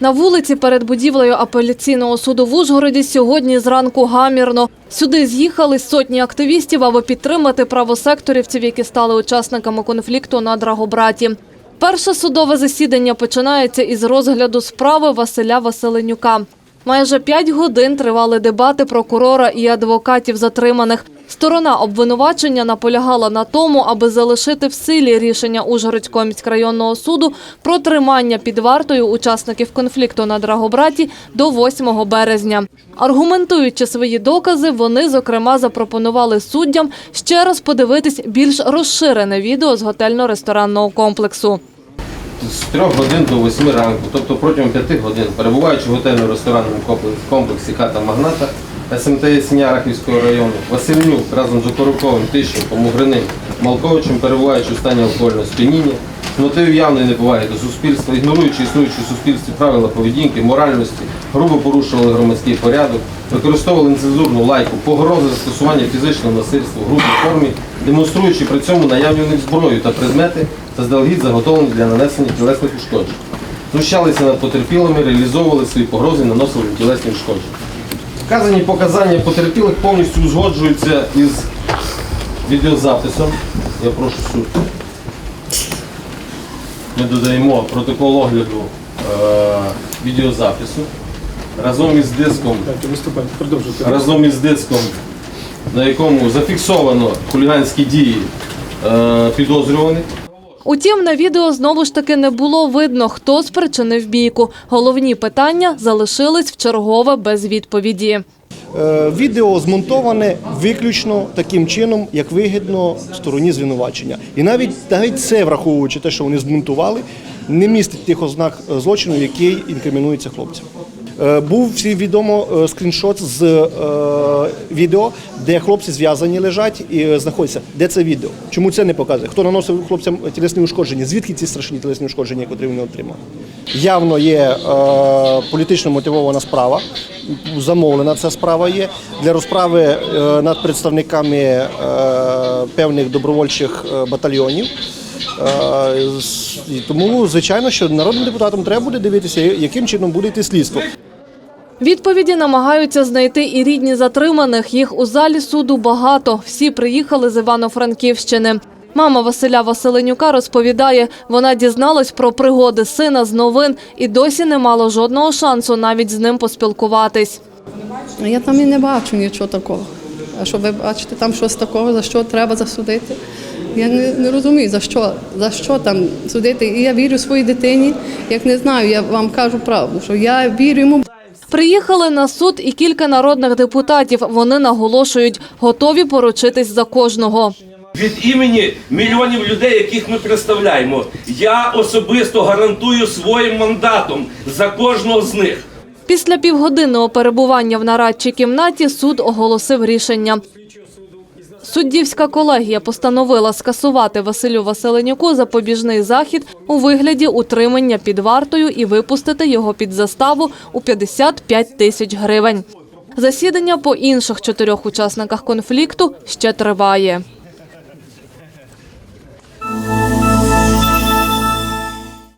На вулиці перед будівлею апеляційного суду в Ужгороді сьогодні зранку гамірно. Сюди з'їхались сотні активістів, аби підтримати право секторівців, які стали учасниками конфлікту на Драгобраті. Перше судове засідання починається із розгляду справи Василя Василенюка. Майже п'ять годин тривали дебати прокурора і адвокатів затриманих. Сторона обвинувачення наполягала на тому, аби залишити в силі рішення Ужгородського міськрайонного суду про тримання під вартою учасників конфлікту на Драгобраті до 8 березня. Аргументуючи свої докази, вони зокрема запропонували суддям ще раз подивитись більш розширене відео з готельно-ресторанного комплексу. з 3 годин до 8 ранку, тобто протягом 5 годин, перебуваючи в готельно-ресторанному комплекс- комплексі Хата Магната СМТС Рахівського району, Васильнюк разом з Окороковим, Тищенком, Угриним, Малковичем, перебуваючи в стані алкогольного сп'яніння, з мотивів явної неповаги до суспільства, ігноруючи існуючі в суспільстві правила поведінки, моральності, грубо порушували громадський порядок, використовували нецензурну лайку, погрози застосування фізичного насильства в грубій формі, демонструючи при цьому наявні у них зброю та предмети, заздалегідь заготовлені для нанесення тілесних ушкоджень. Знущалися над потерпілими, реалізовували свої погрози, наносили їм тілесні ушкодження. Вказані показання потерпілих повністю узгоджуються із відеозаписом. Я прошу суд. Ми додаємо протокол огляду е, відеозапису разом із диском разом із диском, на якому зафіксовано хуліганські дії е, підозрюваних. Утім, на відео знову ж таки не було видно, хто спричинив бійку. Головні питання залишились в чергове без відповіді. Е, Відео змонтоване виключно таким чином, як вигідно стороні звинувачення. І навіть навіть це, враховуючи те, що вони змонтували, не містить тих ознак е, злочину, який інкримінується хлопцям. Е, Був всі відомо е, скріншот з е, відео, де хлопці зв'язані лежать і знаходяться. Де це відео? Чому це не показує? Хто наносив хлопцям тілесні ушкодження? Звідки ці страшні тілесні ушкодження, які вони отримали? Явно є політично мотивована справа. Замовлена ця справа є для розправи над представниками певних добровольчих батальйонів. І тому, звичайно, що народним депутатам треба буде дивитися, яким чином буде йти слідство. Відповіді намагаються знайти і рідні затриманих. Їх у залі суду багато. Всі приїхали з Івано-Франківщини. Мама Василя Василенюка розповідає, вона дізналась про пригоди сина з новин і досі не мала жодного шансу навіть з ним поспілкуватись. Я там і не бачу нічого такого. А що ви бачите там щось такого, за що треба засудити? Я не, не розумію, за що, за що там судити. І я вірю своїй дитині. Як не знаю, я вам кажу правду, що я вірю йому. Приїхали на суд і кілька народних депутатів. Вони наголошують, готові поручитись за кожного. Від імені мільйонів людей, яких ми представляємо, я особисто гарантую своїм мандатом за кожного з них. Після півгодинного перебування в нарадчій кімнаті суд оголосив рішення. Суддівська колегія постановила скасувати Василю Василенюку запобіжний захід у вигляді утримання під вартою і випустити його під заставу у 55 тисяч гривень. Засідання по інших чотирьох учасниках конфлікту ще триває.